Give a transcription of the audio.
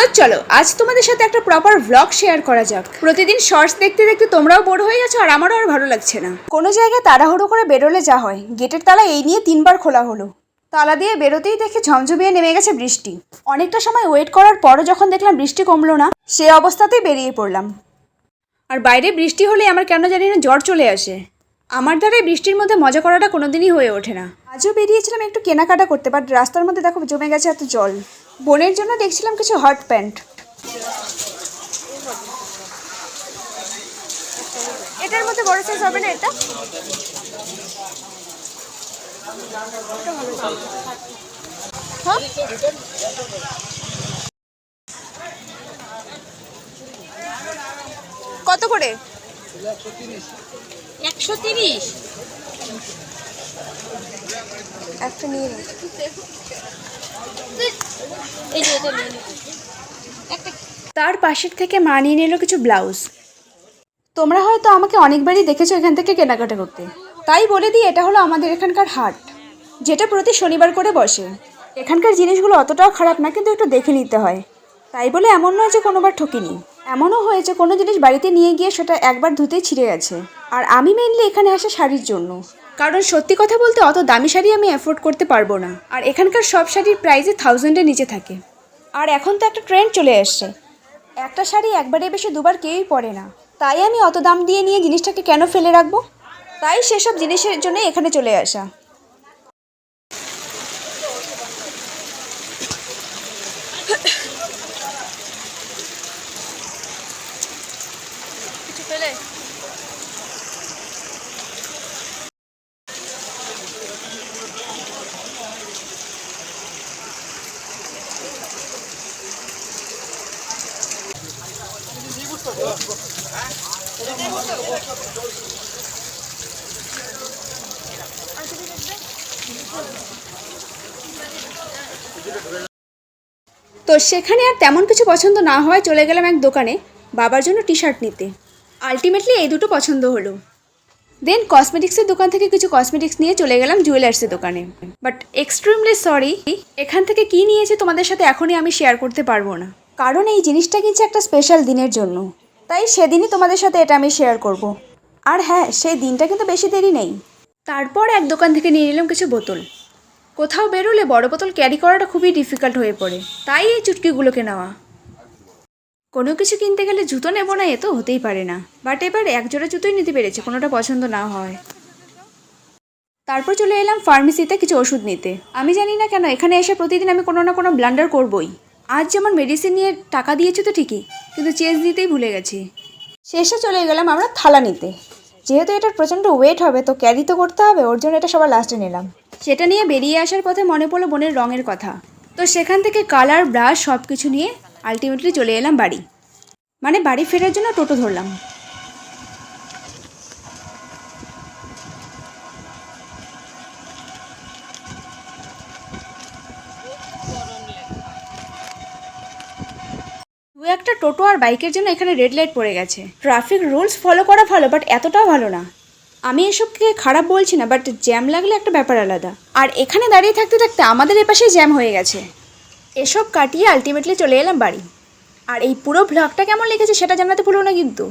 তো চলো, আজ তোমাদের সাথে একটা প্রপার ভ্লগ শেয়ার করা যাক। প্রতিদিন শর্টস দেখতে দেখতে তোমরাও বোর হয়ে গেছো, আর আমারও আর ভালো লাগছে না। কোনো জায়গায় তাড়াহুড়ো করে বেরোলে যা হয়, গেটের তালা এই নিয়ে তিনবার খোলা হলো। তালা দিয়ে বেরোতেই দেখে ঝমঝমিয়ে নেমে গেছে বৃষ্টি। অনেকটা সময় ওয়েট করার পরও যখন দেখলাম বৃষ্টি কমলো না, সে অবস্থাতেই বেরিয়ে পড়লাম। আর বাইরে বৃষ্টি হলে আমার কেন জানি না জ্বর চলে আসে। আমার দ্বারাই বৃষ্টির মধ্যে মজা করাটা কোনোদিনই হয়ে ওঠে না। আজও বেরিয়েছিলাম একটু কেনাকাটা করতে বাট রাস্তার মধ্যে দেখো জমে গেছে এত জল। বোনের জন্য দেখছিলাম কিছু হট প্যান্ট এটার মধ্যে বড় সাইজ হবে না এটা? হ্যাঁ? কত করে? একশো তিরিশ। একটা নিয়ে নিই। এই যে এটা নিয়ে নিন। একটা তার পাশের থেকে মা নিয়ে নিল কিছু ব্লাউজ। তোমরা হয়তো আমাকে অনেকবারই দেখেছ এখান থেকে কেনাকাটা করতে। তাই বলে দিই, এটা হলো আমাদের এখানকার হাট, যেটা প্রতি শনিবার করে বসে। এখানকার জিনিসগুলো অতটাও খারাপ না, কিন্তু একটু দেখে নিতে হয়। তাই বলে এমন নয় যে কোনোবার ঠকিনি। এমনও হয়েছে, কোনো জিনিস বাড়িতে নিয়ে গিয়ে সেটা একবার ধুতেই ছিঁড়ে গেছে। আর আমি মেনলি এখানে আসা শাড়ির জন্য। কারণ সত্যি কথা বলতে অত দামি শাড়ি আমি অ্যাফোর্ড করতে পারব না। আর এখানকার সব শাড়ির প্রাইসে থাউজেন্ডের নিচে থাকে। আর এখন তো একটা ট্রেন্ড চলে এসছে। একটা শাড়ি একবারে বেশি দুবার কেউই পরে না। তাই আমি অত দাম দিয়ে নিয়ে জিনিসটাকে কেন ফেলে রাখব? তাই সেসব জিনিসের জন্য এখানে চলে আসা। কিছু তো সেখানে আর তেমন কিছু পছন্দ না হওয়ায় চলে গেলাম এক দোকানে বাবার জন্য টি শার্ট নিতে। আলটিমেটলি এই দুটো পছন্দ হলো। দেন কসমেটিক্সের দোকান থেকে কিছু কসমেটিক্স নিয়ে চলে গেলাম জুয়েলার্সের দোকানে। বাট এক্সট্রিমলি সরি এখান থেকে কি নিয়েছে তোমাদের সাথে এখনই আমি শেয়ার করতে পারব না। কারণ এই জিনিসটা কিনছে একটা স্পেশাল দিনের জন্য। তাই সেদিনই তোমাদের সাথে এটা আমি শেয়ার করব। আর হ্যাঁ সেই দিনটা কিন্তু বেশি দেরি নেই। তারপর এক দোকান থেকে নিয়ে নিলাম কিছু বোতল। কোথাও বেরোলে বড় বোতল ক্যারি করাটা খুবই ডিফিকাল্ট হয়ে পড়ে। তাই এই চুটকিগুলোকে নেওয়া। কোনো কিছু কিনতে গেলে জুতো নেব না এ তো হতেই পারে না। বাট এবার এক জোড়া জুতোই নিতে পেরেছে, কোনোটা পছন্দ না হয়। তারপর চলে এলাম ফার্মেসিতে কিছু ওষুধ নিতে। আমি জানি না কেন, এখানে এসে প্রতিদিন আমি কোনো না কোনো ব্লান্ডার করবই। আজ যেমন মেডিসিন নিয়ে টাকা দিয়েছে তো ঠিকই কিন্তু চেঞ্জ দিতেই ভুলে গেছি। শেষে চলে গেলাম আমরা থালা নিতে। যেহেতু এটার প্রচণ্ড ওয়েট হবে তো ক্যারি তো করতে হবে ওর জন্য এটা সবার লাস্টে নিলাম। সেটা নিয়ে বেরিয়ে আসার পথে মনে পড়ল বোনের রঙের কথা। তো সেখান থেকে কালার ব্রাশ সব কিছু নিয়ে আলটিমেটলি চলে এলাম বাড়ি। মানে বাড়ি ফেরার জন্য টোটো ধরলাম। দু একটা টোটো আর বাইকের জন্য এখানে রেড লাইট পড়ে গেছে। ট্রাফিক রুলস ফলো করা ভালো বাট এতটাও ভালো না। আমি এসবকে খারাপ বলছি না বাট জ্যাম লাগলে একটা ব্যাপার আলাদা। আর এখানে দাঁড়িয়ে থাকতে থাকতে আমাদের এপাশে জ্যাম হয়ে গেছে। এসব কাটিয়ে আলটিমেটলি চলে এলাম বাড়ি। আর এই পুরো ভ্লগটা কেমন লেগেছে সেটা জানাতে ভুলো না কিন্তু।